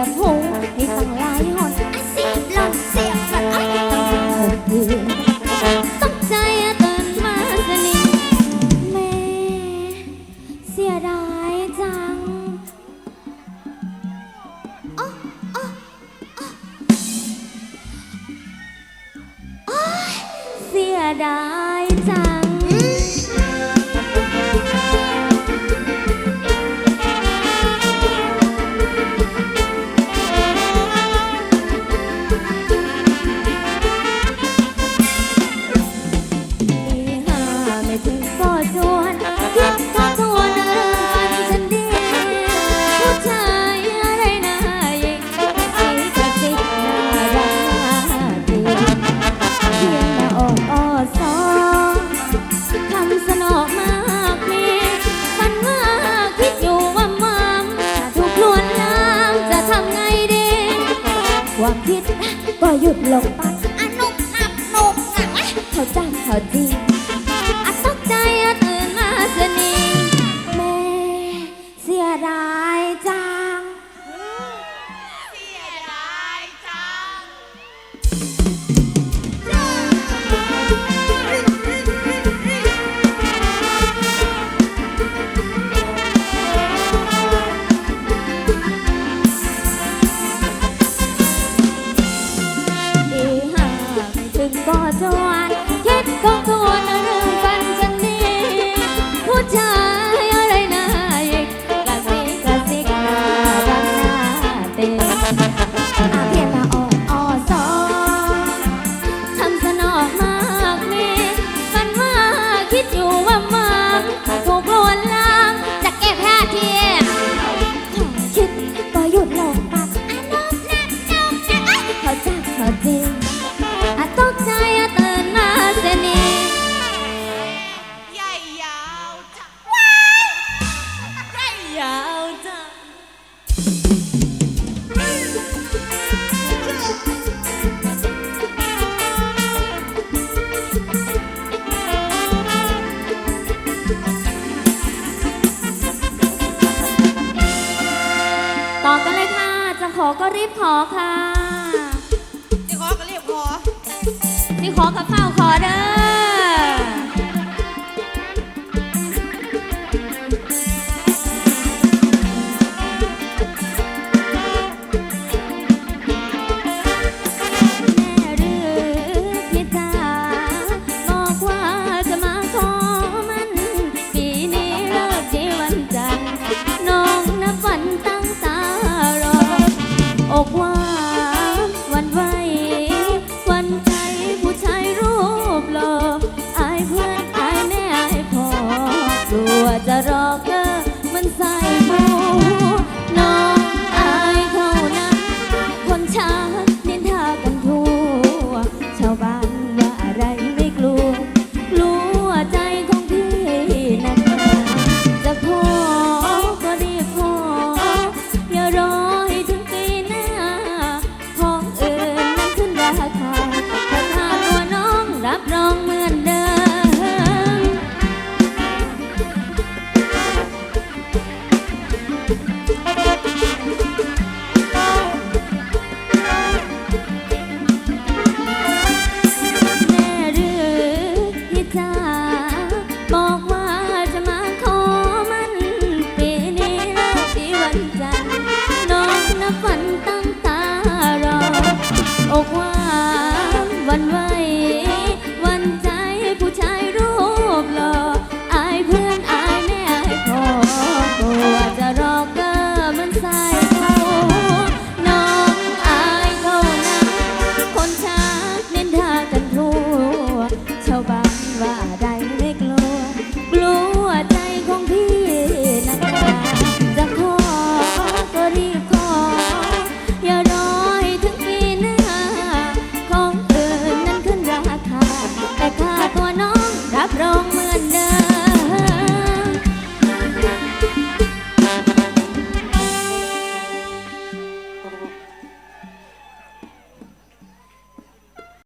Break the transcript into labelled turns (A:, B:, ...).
A: ระพงให้ตั้งหลายหอนสียหล่นเสียบสัตว์อ้ายต้องโหดเดือดตกใจตื่นมาสนิทแม่เสียดายจังอ๊ะอ๊ะอ๊ะอ๊เสียดาย ว่าผิดก็หยุดลงไปอนุนับนุกนะเขาจ้างเขาดี รู้ว่ามา ต่อกันเลยค่ะ จะขอก็รีบขอค่ะ
B: ที่ขอก็รีบขอ
A: ที่ขอกับเฝ้าขอเด้อ